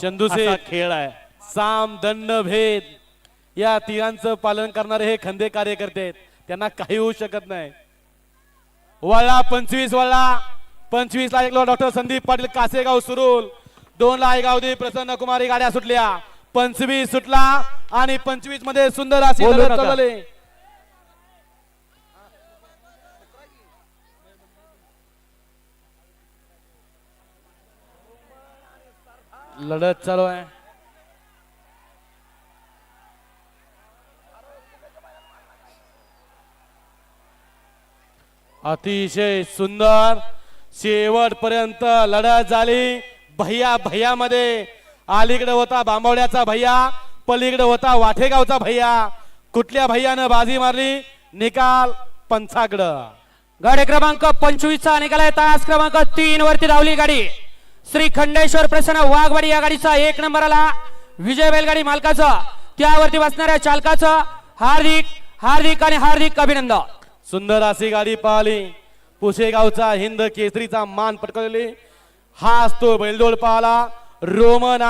चंदूसे असा खेळ आहे. साम दंड भेद या तिघांचं पालन करणारे हे खंदे कार्यकर्ते आहेत. त्यांना काही होऊ शकत नाही. वळला पंचवीस वळला. पंचवीस ला डॉक्टर संदीप पाटील कासेगाव सुरूल. दोन ला गावदी प्रसन्न कुमारी गाड्या सुटल्या. पंचवीस सुटला आणि पंचवीसमध्ये सुंदर अशी लढत चालू आहे. अतिशय सुंदर शेवटपर्यंत लढत झाली. भैया भैयामध्ये. अलीकडे होता बांबवड्याचा भैया पलीकडे होता वाठेगावचा भैया. कुठल्या भैयानं बाजी मारली? निकाल पंचाकडं. गाडी क्रमांक पंचवीस चा आहे. तास क्रमांक तीन वरती धावली गाडी. श्री खंडेश्वर प्रसन्न वाघवाडी या गाडीचा एक नंबर आला विजय बैलगाडी मालकाचं त्यावरती बसणाऱ्या चालकाचं हार्दिक हार्दिक आणि हार्दिक अभिनंदन. सुंदर अशी गाडी पाहिली. पुसेगावचा हिंद केसरीचा मान पटकवलेली. हा तो बैलदोड पाहला. रोमन